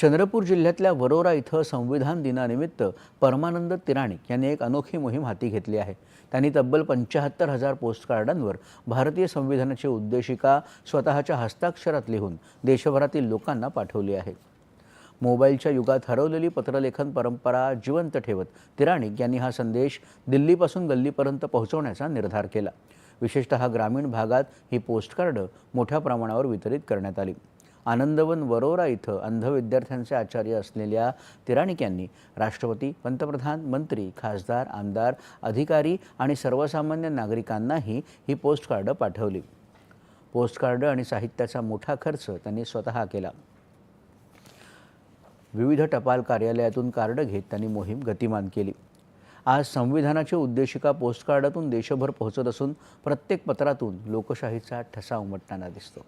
चंद्रपूर जिल्ह्यातल्या वरोरा इथं संविधान दिनानिमित्त परमानंद तिराणिक यांनी एक अनोखी मोहीम हाती घेतली आहे. त्यांनी तब्बल पंच्याहत्तर हजार पोस्टकार्डांवर भारतीय संविधानाची उद्देशिका स्वतःच्या हस्ताक्षरात लिहून देशभरातील लोकांना पाठवली आहे. मोबाईलच्या युगात हरवलेली पत्रलेखन परंपरा जिवंत ठेवत तिराणिक यांनी हा संदेश दिल्लीपासून गल्लीपर्यंत पोहोचवण्याचा निर्धार केला. विशेषतः ग्रामीण भागात ही पोस्टकार्ड मोठ्या प्रमाणावर वितरित करण्यात आली. आनंदवन वरोरा इथं अंध विद्यार्थ्यांचे आचार्य असलेल्या तिराणिक यांनी राष्ट्रपती पंतप्रधान मंत्री खासदार आमदार अधिकारी आणि सर्वसामान्य नागरिकांनाही ही पोस्टकार्ड पाठवली. पोस्टकार्ड आणि साहित्याचा मोठा खर्च त्यांनी स्वतः केला. विविध टपाल कार्यालयातून कार्ड घेत त्यांनी मोहीम गतिमान केली. आज संविधानाची उद्देशिका पोस्टकार्डातून देशभर पोहोचत असून प्रत्येक पत्रातून लोकशाहीचा ठसा उमटताना दिसतो.